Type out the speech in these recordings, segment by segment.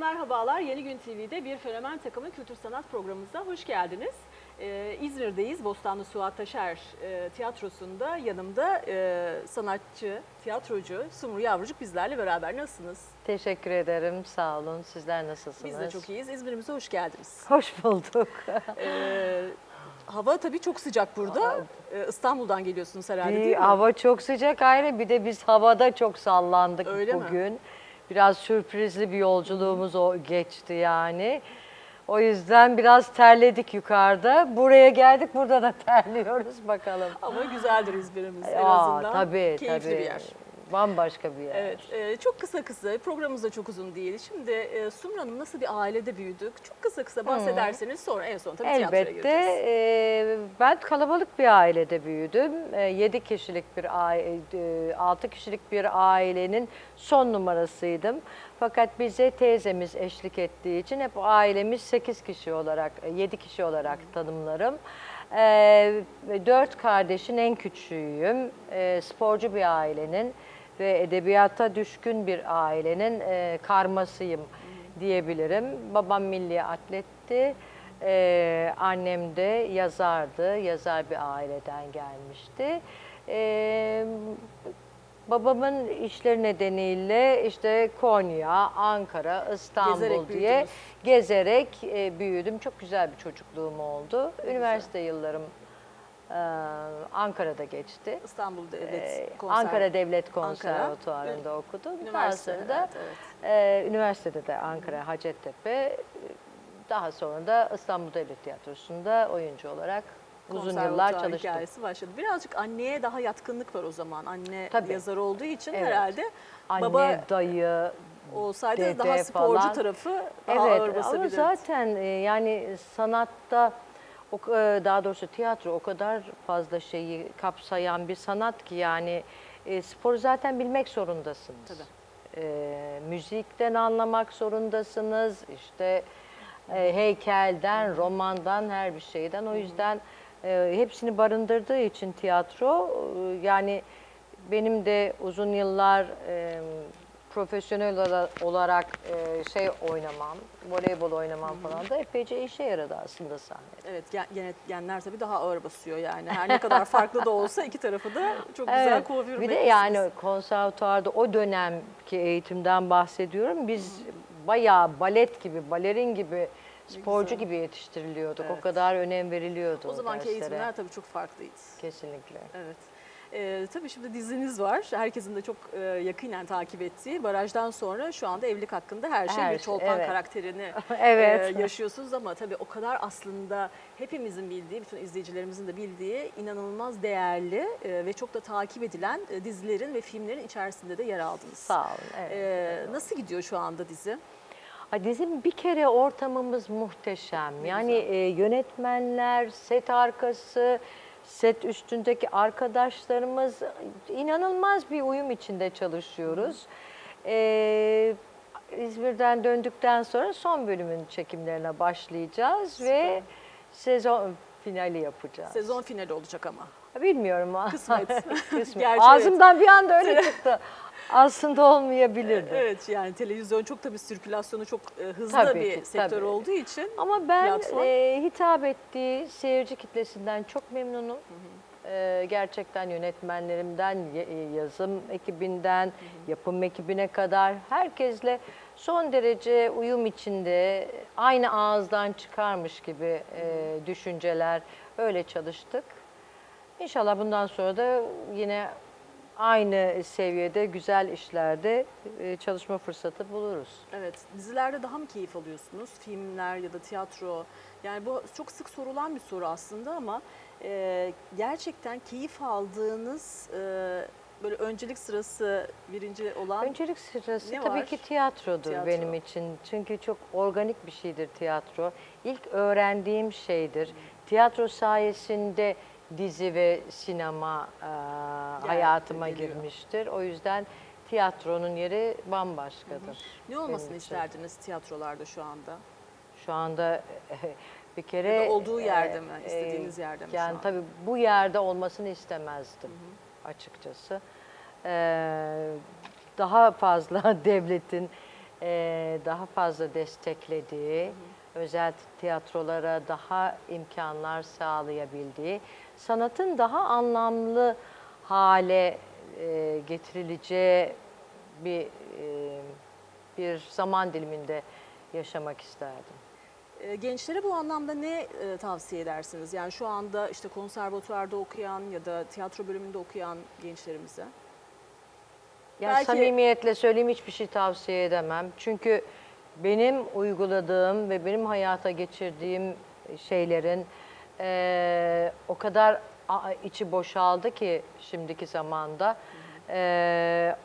Merhabalar, Yeni Gün TV'de Bir Fenomen Takımı Kültür Sanat programımıza hoş geldiniz. Ee, İzmir'deyiz, Bostanlı Suat Taşer e, tiyatrosunda. Yanımda e, sanatçı, tiyatrocu Sumru Yavrucuk bizlerle beraber. Nasılsınız? Teşekkür ederim. Sağ olun. Sizler nasılsınız? Biz de çok iyiyiz. İzmir'imize hoş geldiniz. Hoş bulduk. Ee, hava tabii çok sıcak burada. Ee, İstanbul'dan geliyorsunuz herhalde Bir değil mi? hava çok sıcak ayrı. Bir de biz havada çok sallandık Öyle mi? Biraz sürprizli bir yolculuğumuz o geçti yani. O yüzden biraz terledik yukarıda. Buraya geldik, burada da terliyoruz bakalım. Ama güzeldir İzmir'imiz en Aa, azından. tabii, Keyifli tabii. bir yer. Bambaşka bir yer. Evet, e, çok kısa kısa, programımız da çok uzun değil. Şimdi e, Sumru Hanım nasıl bir ailede büyüdük? Çok kısa kısa bahsederseniz sonra en son tabii tiyatroya Elbette. gireceğiz. e, ben kalabalık bir ailede büyüdüm. 7 kişilik bir aile, 6 kişilik bir ailenin son numarasıydım. Fakat bize teyzemiz eşlik ettiği için hep ailemiz 8 kişi olarak, 7 kişi olarak tanımlarım. E, Dört kardeşin en küçüğüyüm. E, Sporcu bir ailenin ve edebiyata düşkün bir ailenin e, karmasıyım diyebilirim. Babam milli atletti. Ee, annem de yazardı. Yazar bir aileden gelmişti. Ee, babamın işleri nedeniyle işte Konya, Ankara, İstanbul Gezerek diye büyüdünüz. gezerek e, büyüdüm. Çok güzel bir çocukluğum oldu. Üniversite yıllarım e, Ankara'da geçti. İstanbul Devlet Ee, Konser- Ankara Devlet Ankara. Konservatuvarı'nda okudum. Daha sonra da evet, e, üniversitede de Ankara Hacettepe, daha sonra da İstanbul Devlet Tiyatrosu'nda oyuncu olarak uzun yıllar çalıştım. hikayesi başladı. Birazcık anneye daha yatkınlık var o zaman. Anne Tabii. yazar olduğu için Evet. herhalde Anne, baba dayı, olsaydı dede daha sporcu falan. tarafı daha ağır evet ama basabilirdi. zaten e, yani sanatta o e, daha doğrusu tiyatro o kadar fazla şeyi kapsayan bir sanat ki yani e, sporu zaten bilmek zorundasınız. Tabii. E, müzikten anlamak zorundasınız. İşte e, heykelden, romandan, her bir şeyden. O yüzden e, hepsini barındırdığı için tiyatro e, yani benim de uzun yıllar e, profesyonel ola- olarak e, şey oynamam, voleybol oynamam falan da epeyce işe yaradı aslında sahnede. Evet gen, gen- genler tabii daha ağır basıyor yani. Her ne kadar farklı da olsa iki tarafı da çok güzel Evet, kovabilir. Bir de yani konservatuarda o dönemki eğitimden bahsediyorum. Biz bayağı balet gibi, balerin gibi, sporcu gibi yetiştiriliyorduk. Evet. O kadar önem veriliyordu o zamanki derslere. eğitimler tabii çok farklıydı. Kesinlikle. Evet. Ee, tabii şimdi diziniz var. Herkesin de çok e, yakinen takip ettiği. Barajdan sonra şu anda evlilik hakkında her şey Her bir şey, çolpan evet. karakterini Evet. e, yaşıyorsunuz ama tabii o kadar aslında hepimizin bildiği, bütün izleyicilerimizin de bildiği inanılmaz değerli e, ve çok da takip edilen e, dizilerin ve filmlerin içerisinde de yer aldınız. Sağ olun. Evet. Ee, nasıl gidiyor şu anda dizi? Bizim bir kere ortamımız muhteşem. Yani e, yönetmenler, set arkası, set üstündeki arkadaşlarımız inanılmaz bir uyum içinde çalışıyoruz. E, İzmir'den döndükten sonra son bölümün çekimlerine başlayacağız ve sezon finali yapacağız. Sezon finali olacak ama. Bilmiyorum. Kısmet. Kısmet. Ağzımdan bir anda öyle çıktı. Aslında olmayabilirdi. Evet yani televizyon çok tabii sirkülasyonu çok e, hızlı Tabii bir ki, sektör tabii. olduğu için Ama ben platform. e, hitap ettiği seyirci kitlesinden çok memnunum. E, gerçekten yönetmenlerimden, e, yazım ekibinden, yapım ekibine kadar herkesle son derece uyum içinde, aynı ağızdan çıkarmış gibi düşünceler, öyle çalıştık. İnşallah bundan sonra da yine aynı seviyede güzel işlerde e, çalışma fırsatı buluruz. Evet, dizilerde daha mı keyif alıyorsunuz? Filmler ya da tiyatro? Yani bu çok sık sorulan bir soru aslında ama e, gerçekten keyif aldığınız e, böyle öncelik sırası birinci olan Öncelik sırası Ne tabii var? ki tiyatrodur Tiyatro. benim için. Çünkü çok organik bir şeydir tiyatro. İlk öğrendiğim şeydir. Tiyatro sayesinde dizi ve sinema e, hayatıma geliyor. girmiştir. O yüzden tiyatronun yeri bambaşkadır. ne olmasını benim için. isterdiniz tiyatrolarda şu anda? Şu anda bir kere... Ya da olduğu e, yerde mi, e, istediğiniz yerde mi şu Yani an? tabii bu yerde olmasını istemezdim açıkçası. Ee, daha fazla devletin e, daha fazla desteklediği, özel tiyatrolara daha imkanlar sağlayabildiği, sanatın daha anlamlı hale e, getirileceği bir e, bir zaman diliminde yaşamak isterdim. E, Gençlere bu anlamda ne e, tavsiye edersiniz? Yani şu anda işte konservatuvarda okuyan ya da tiyatro bölümünde okuyan gençlerimize. Ya Belki- samimiyetle söyleyeyim hiçbir şey tavsiye edemem. Çünkü benim uyguladığım ve benim hayata geçirdiğim şeylerin eee, o kadar içi boşaldı ki şimdiki zamanda. Eee,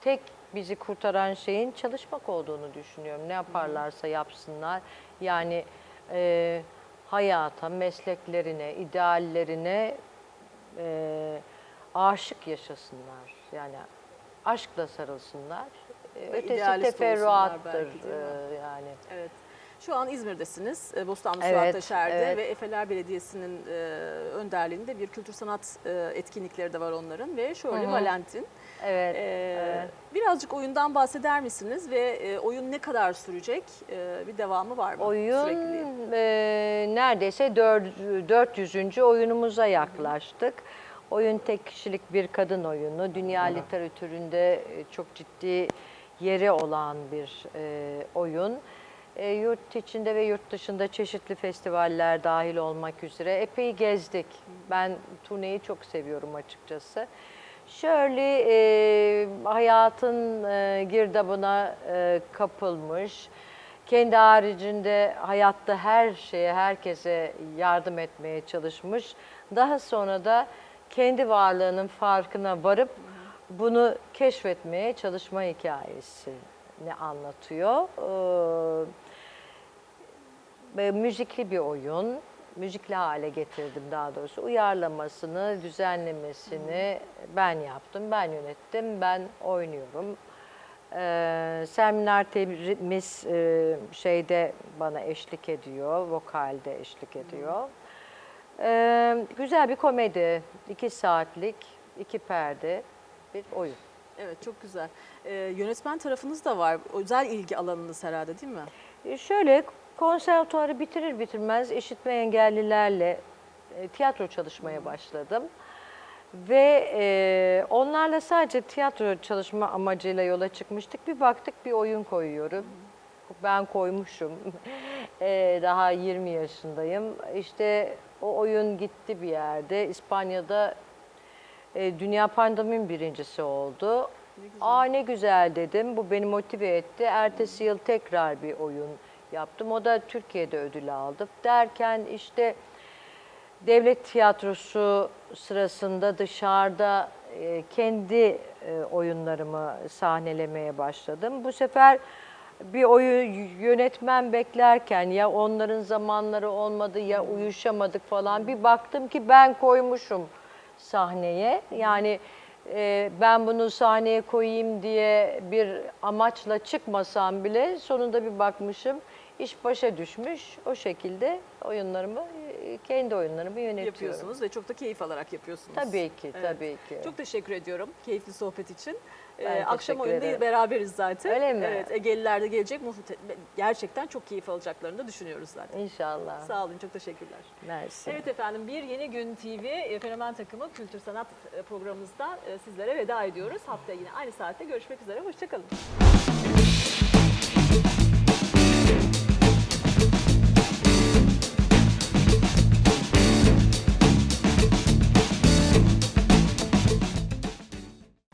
tek bizi kurtaran şeyin çalışmak olduğunu düşünüyorum. Ne yaparlarsa yapsınlar. Yani eee, hayata, mesleklerine, ideallerine e, aşık yaşasınlar. Yani aşkla sarılsınlar. Ötesi idealist teferruattır olsunlar belki, değil mi? e, yani. Evet. Şu an İzmir'desiniz. e, Bostanlı Evet, Suat Taşer'de evet. ve Efeler Belediyesi'nin e, önderliğinde bir kültür sanat e, etkinlikleri de var onların ve şöyle. Valentin. Evet. E. Birazcık oyundan bahseder misiniz ve e, oyun ne kadar sürecek? E, bir devamı var mı? Oyun e, neredeyse dör- 400. oyunumuza yaklaştık. Oyun tek kişilik bir kadın oyunu. Dünya literatüründe e, çok ciddi yeri olan bir e, oyun. E, yurt içinde ve yurt dışında çeşitli festivaller dahil olmak üzere epey gezdik. Ben turneyi çok seviyorum açıkçası. Şöyle e, hayatın e, girdabına e, kapılmış, kendi haricinde hayatta her şeye, herkese yardım etmeye çalışmış. Daha sonra da kendi varlığının farkına varıp bunu keşfetmeye çalışma hikayesini anlatıyor. Ee, ve müzikli bir oyun. Müzikli hale getirdim daha doğrusu. Uyarlamasını, düzenlemesini ben yaptım, ben yönettim, ben oynuyorum. Ee, seminer temiz e, şeyde bana eşlik ediyor, vokalde eşlik ediyor. Ee, güzel bir komedi, iki saatlik, iki perde bir oyun. Evet çok güzel. E, yönetmen tarafınız da var. Özel ilgi alanınız herhalde değil mi? E, Şöyle konservatuarı bitirir bitirmez işitme engellilerle e, tiyatro çalışmaya başladım. Ve e, onlarla sadece tiyatro çalışma amacıyla yola çıkmıştık. Bir baktık bir oyun koyuyorum. Ben koymuşum. E, daha 20 yaşındayım. İşte o oyun gitti bir yerde. İspanya'da e, Dünya Pandeminin birincisi oldu. Aa ne güzel dedim. Bu beni motive etti. Ertesi yıl tekrar bir oyun yaptım. O da Türkiye'de ödül aldı. Derken işte devlet tiyatrosu sırasında dışarıda e, kendi e, oyunlarımı sahnelemeye başladım. Bu sefer bir oyun yönetmen beklerken ya onların zamanları olmadı ya uyuşamadık falan bir baktım ki ben koymuşum sahneye. Yani e, ben bunu sahneye koyayım diye bir amaçla çıkmasam bile sonunda bir bakmışım iş başa düşmüş. O şekilde oyunlarımı, e, kendi oyunlarımı yönetiyorum. Yapıyorsunuz ve çok da keyif alarak yapıyorsunuz. Tabii ki, Evet. tabii ki. Çok teşekkür ediyorum keyifli sohbet için. Ben Ee, akşam oyunda ederim. beraberiz zaten. Öyle mi? Evet, Egeliler de gelecek. Gerçekten çok keyif alacaklarını da düşünüyoruz zaten. İnşallah. Sağ olun, çok teşekkürler. Mersi. Evet efendim, Bir Yeni Gün TV e, Fenomen Takımı Kültür Sanat e, programımızda sizlere veda ediyoruz. Haftaya yine aynı saatte görüşmek üzere, hoşçakalın.